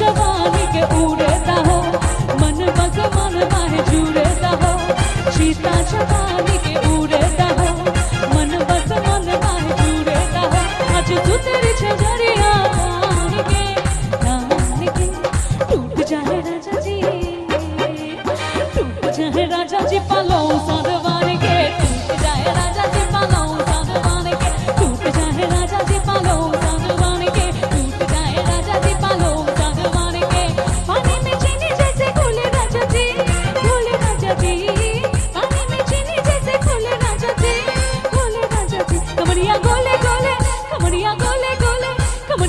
जवानी के उड़ता हो मन बस मन माहे जुड़ता हो सीता जवानी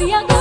Yeah.